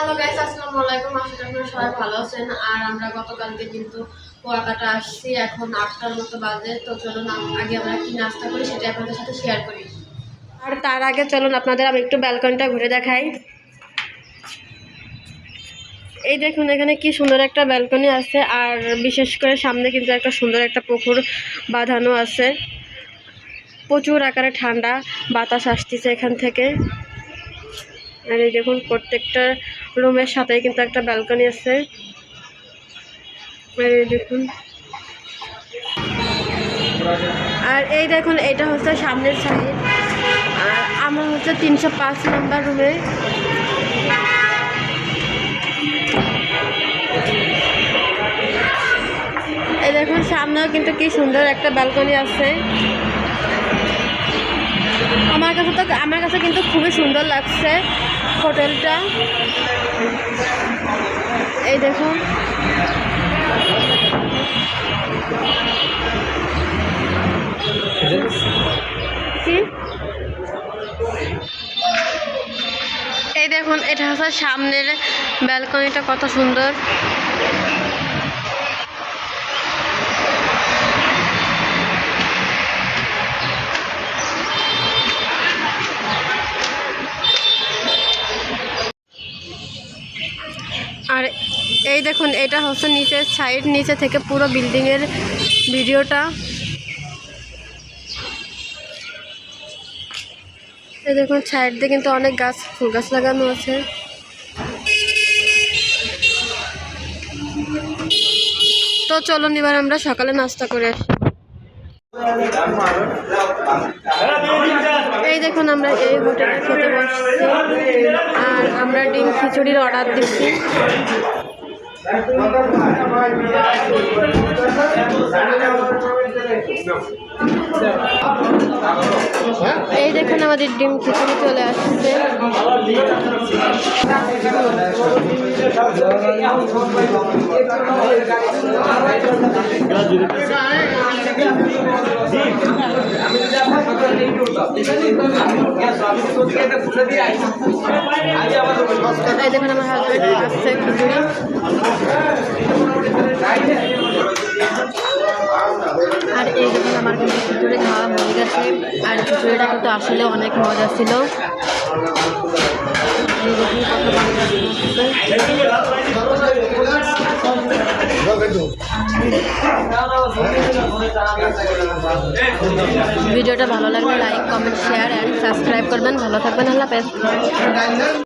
Hello guys আসসালামু আলাইকুম। আশা করি আপনারা সবাই ভালো আছেন। আর আমরা গতকালকে কিন্তু কুয়াকাটা আসছি। এখন আটটার মতো বাজে। তো চলুন আগে আমরা কি নাস্তা করি সেটা আপনাদের সাথে শেয়ার করি। আর তার আগে চলুন, আপনাদের আমি একটু ব্যালকনিটা ঘুরে দেখাই। এই দেখুন, এখানে কি সুন্দর একটা ব্যালকনি আছে। আর বিশেষ করে সামনে কিন্তু একটা সুন্দর একটা পুকুর বাঁধানো আছে। প্রচুর আকারে ঠান্ডা বাতাস আসতেছে এখান থেকে। আর এই দেখুন, প্রত্যেকটা রুমের সাথে কিন্তু একটা ব্যালকনি আছে। দেখুন। আর এই দেখুন, এটা হচ্ছে সামনের সাইড। আমার হচ্ছে তিনশো পাঁচ নাম্বার রুমে। এই দেখুন, সামনেও কিন্তু কি সুন্দর একটা ব্যালকনি আছে। আমার কাছে তো আমার কাছে কিন্তু খুবই সুন্দর লাগছে হোটেলটা। এই দেখুন এই দেখুন, এটা হচ্ছে সামনের ব্যালকনিটা, কত সুন্দর। এই দেখুন, এটা হচ্ছে নিচের সাইড নিচে থেকে পুরো বিল্ডিংয়ের ভিডিওটা। এই দেখুন সাইড দিয়ে কিন্তু অনেক গাছ, ফুল গাছ লাগানো আছে। তো চলুন এবার আমরা সকালে নাস্তা করে আসি। এই দেখুন, আমরা এই হোটেলে খেতে বসছি। আর আমরা ডিম খিচুড়ির অর্ডার দিচ্ছি। এই দেখুন আমাদের ডিম খিচুড়ি চলে আসছে। এই আর এই দেখুন, আমার কিন্তু খিচুড়ি খাওয়া হয়ে গেছে। আর খিচুড়িটা কিন্তু আসলে অনেক মজা ছিল। এই দেখুন। ভিডিওটা ভালো লাগলে like comment share and subscribe করবেন। ভালো থাকবেন আল্লাহ